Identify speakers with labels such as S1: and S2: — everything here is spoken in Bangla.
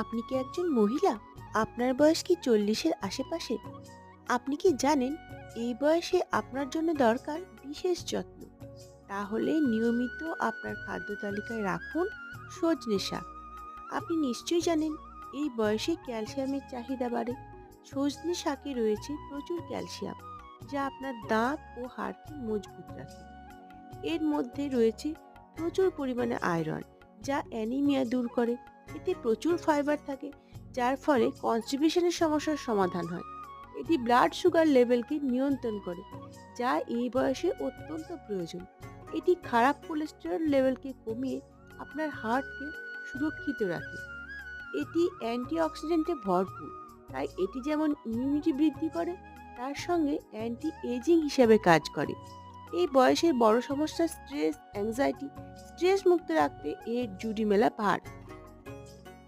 S1: আপনি কি একজন মহিলা? আপনার বয়স কি চল্লিশের আশেপাশে? আপনি কি জানেন, এই বয়সে আপনার জন্য দরকার বিশেষ যত্ন। তাহলে নিয়মিত আপনার খাদ্য তালিকায় রাখুন সজনে শাক। আপনি নিশ্চয়ই জানেন, এই বয়সে ক্যালসিয়ামের চাহিদা বাড়ে। সজনে শাকে রয়েছে প্রচুর ক্যালসিয়াম, যা আপনার দাঁত ও হাড়কে মজবুত রাখে। এর মধ্যে রয়েছে প্রচুর পরিমাণে আয়রন, যা অ্যানিমিয়া দূর করে। এতে প্রচুর ফাইবার থাকে, যার ফলে কনস্টিপেশনের সমস্যার সমাধান হয়। এটি ব্লাড সুগার লেভেলকে নিয়ন্ত্রণ করে, যা এই বয়সে অত্যন্ত প্রয়োজন। এটি খারাপ কোলেস্টেরল লেভেলকে কমিয়ে আপনার হার্টকে সুরক্ষিত রাখে। এটি অ্যান্টিঅক্সিডেন্টে ভরপুর, তাই এটি যেমন ইমিউনিটি বৃদ্ধি করে, তার সঙ্গে অ্যান্টি এজিং হিসেবে কাজ করে। এই বয়সের বড় সমস্যা স্ট্রেস অ্যাংজাইটি স্ট্রেস মুক্ত রাখতে এর জুডি মেলা ভার।